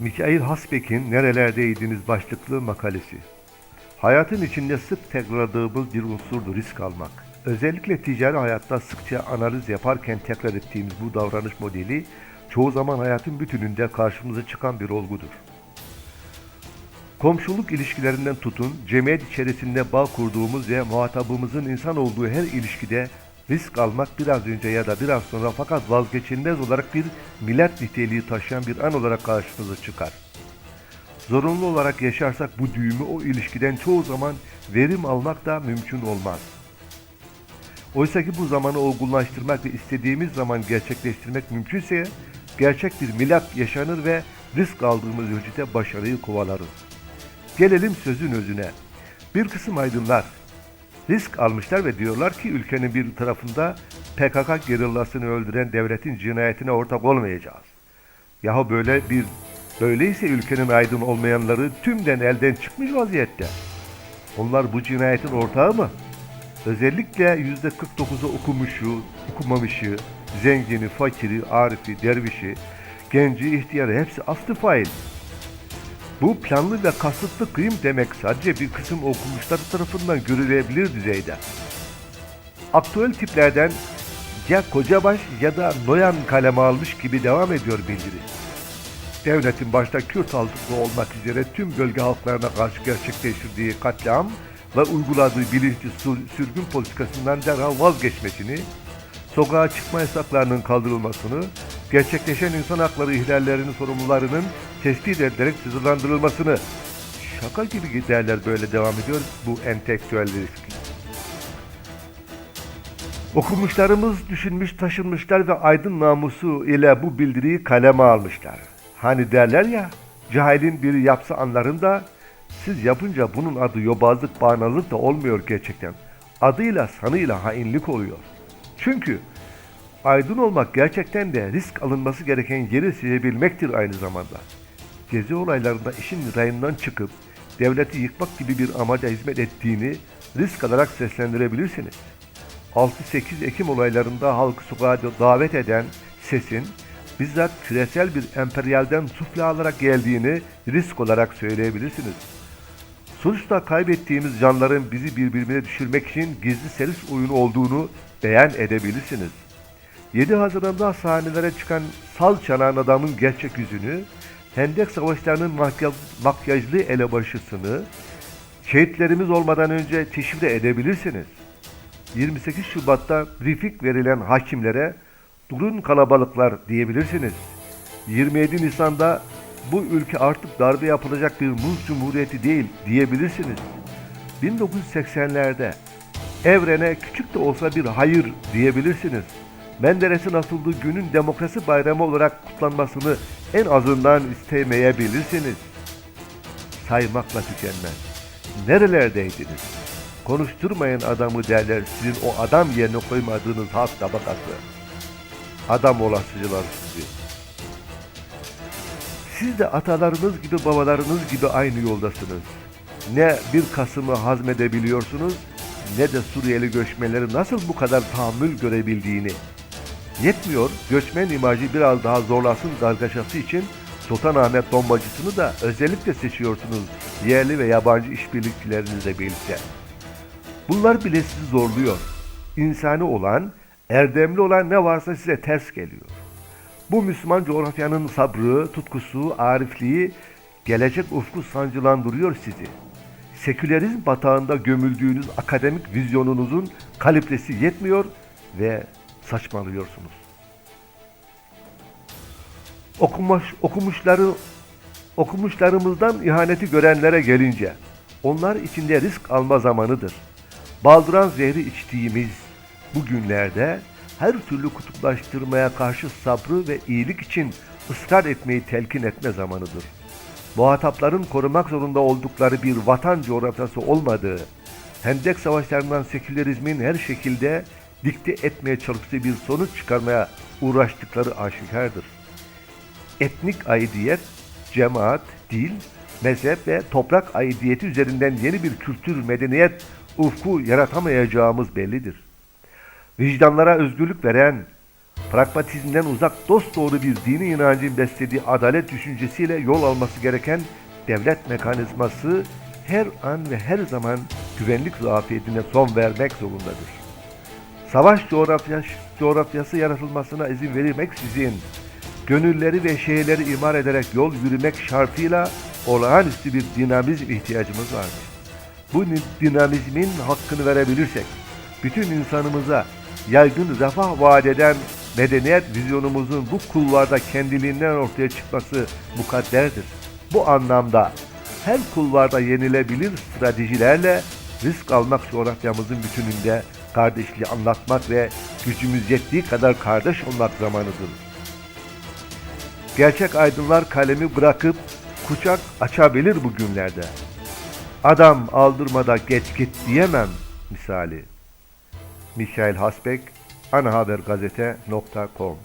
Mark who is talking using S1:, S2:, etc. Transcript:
S1: Mikail Hasbek'in Nerelerdeydiniz başlıklı makalesi. Hayatın içinde sık tekrarladığımız bir unsurdur risk almak. Özellikle ticari hayatta sıkça analiz yaparken tekrar ettiğimiz bu davranış modeli çoğu zaman hayatın bütününde karşımıza çıkan bir olgudur. Komşuluk ilişkilerinden tutun, cemiyet içerisinde bağ kurduğumuz ve muhatabımızın insan olduğu her ilişkide risk almak biraz önce ya da biraz sonra fakat vazgeçilmez olarak bir millet niteliği taşıyan bir an olarak karşımıza çıkar. Zorunlu olarak yaşarsak bu düğümü o ilişkiden çoğu zaman verim almak da mümkün olmaz. Oysa ki bu zamanı olgunlaştırmak ve istediğimiz zaman gerçekleştirmek mümkünse gerçek bir milat yaşanır ve risk aldığımız ölçüde başarıyı kovalarız. Gelelim sözün özüne. Bir kısım aydınlar risk almışlar ve diyorlar ki ülkenin bir tarafında PKK gerillasını öldüren devletin cinayetine ortak olmayacağız. Yahu böyle bir böyleyse ülkenin aydın olmayanları tümden elden çıkmış vaziyette. Onlar bu cinayetin ortağı mı? Özellikle yüzde 49'u okumuşu, okumamışı, zengini, fakiri, arifi, dervişi, genci, ihtiyarı hepsi aslı fail. Bu planlı ve kasıtlı kıyım demek sadece bir kısım okumuşlar tarafından görülebilir düzeyde. Aktüel tiplerden ya Kocabaş ya da Noyan kaleme almış gibi devam ediyor bildiri. Devletin başta Kürt halkı olmak üzere tüm bölge halklarına karşı gerçekleştirdiği katliam ve uyguladığı bilinçli sür- sürgün politikasından derhal vazgeçmesini, sokağa çıkma yasaklarının kaldırılmasını, gerçekleşen insan hakları ihlallerinin sorumlularının tespit edilerek cezalandırılmasını, şaka gibi giderler böyle devam ediyor bu entelektüel risk. Okumuşlarımız düşünmüş, taşınmışlar ve aydın namusu ile bu bildiriyi kaleme almışlar. Hani derler ya, cahilin biri yapsa anlarında, siz yapınca bunun adı yobazlık, bağnazlık da olmuyor gerçekten. Adıyla, sanıyla hainlik oluyor. Çünkü aydın olmak gerçekten de risk alınması gereken yeri seçebilmektir aynı zamanda. Gezi olaylarında işin rayından çıkıp devleti yıkmak gibi bir amaca hizmet ettiğini risk alarak seslendirebilirsiniz. 6-8 Ekim olaylarında halkı sokağa davet eden sesin bizzat küresel bir emperyalden sufle alarak geldiğini risk olarak söyleyebilirsiniz. Sonuçta kaybettiğimiz canların bizi birbirine düşürmek için gizli seris oyunu olduğunu beyan edebilirsiniz. 7 Haziran'da sahnelere çıkan sal çanağın adamın gerçek yüzünü, Hendek Savaşları'nın makyaj, makyajlı elebaşısını, şehitlerimiz olmadan önce teşhir edebilirsiniz. 28 Şubat'ta briefing verilen hakimlere durun kalabalıklar diyebilirsiniz. 27 Nisan'da bu ülke artık darbe yapılacak bir muz cumhuriyeti değil diyebilirsiniz. 1980'lerde evrene küçük de olsa bir hayır diyebilirsiniz. Menderes'in asıldığı günün demokrasi bayramı olarak kutlanmasını en azından istemeyebilirsiniz. Saymakla tükenmez. Nerelerdeydiniz? Konuşturmayın adamı derler sizin o adam yerine koymadığınız halk tabakası. Adam olasıcılar sizi. Siz de atalarınız gibi babalarınız gibi aynı yoldasınız. Ne bir Kasım'ı hazmedebiliyorsunuz ne de Suriyeli göçmenleri nasıl bu kadar tahammül görebildiğini. Yetmiyor, göçmen imajı biraz daha zorlasın kargaşası için Sultanahmet bombacısını da özellikle seçiyorsunuz yerli ve yabancı işbirlikçilerinizle birlikte. Bunlar bile sizi zorluyor. İnsani olan, erdemli olan ne varsa size ters geliyor. Bu Müslüman coğrafyanın sabrı, tutkusu, arifliği, gelecek ufku sancılandırıyor sizi. Sekülerizm batağında gömüldüğünüz akademik vizyonunuzun kalibresi yetmiyor ve saçmalıyorsunuz. Okumuş, okumuşları okumuşlarımızdan ihaneti görenlere gelince onlar içinde risk alma zamanıdır. Baldıran zehri içtiğimiz bu günlerde her türlü kutuplaştırmaya karşı sabrı ve iyilik için ısrar etmeyi telkin etme zamanıdır. Muhatapların korumak zorunda oldukları bir vatan coğrafyası olmadığı, Hendek savaşlarından sekülerizmin her şekilde dikte etmeye çalıştığı bir sonuç çıkarmaya uğraştıkları aşikardır. Etnik aidiyet, cemaat, dil, mezhep ve toprak aidiyeti üzerinden yeni bir kültür, medeniyet ufku yaratamayacağımız bellidir. Vicdanlara özgürlük veren, pragmatizmden uzak dost doğru bir dini inancın beslediği adalet düşüncesiyle yol alması gereken devlet mekanizması her an ve her zaman güvenlik zafiyetine son vermek zorundadır. Savaş coğrafyası, coğrafyası yaratılmasına izin verilmeksizin gönülleri ve şehirleri imar ederek yol yürümek şartıyla olağanüstü bir dinamizm ihtiyacımız vardır. Bu dinamizmin hakkını verebilirsek, bütün insanımıza yaygın refah vaat eden medeniyet vizyonumuzun bu kulvarda kendiliğinden ortaya çıkması mukadderdir. Bu anlamda her kulvarda yenilebilir stratejilerle risk almak coğrafyamızın bütününde kardeşliği anlatmak ve gücümüz yettiği kadar kardeş olmak zamanıdır. Gerçek aydınlar kalemi bırakıp kucak açabilir bu günlerde. Adam aldırmada geç git diyemem misali. Michael Hasbek, anahabergazete.com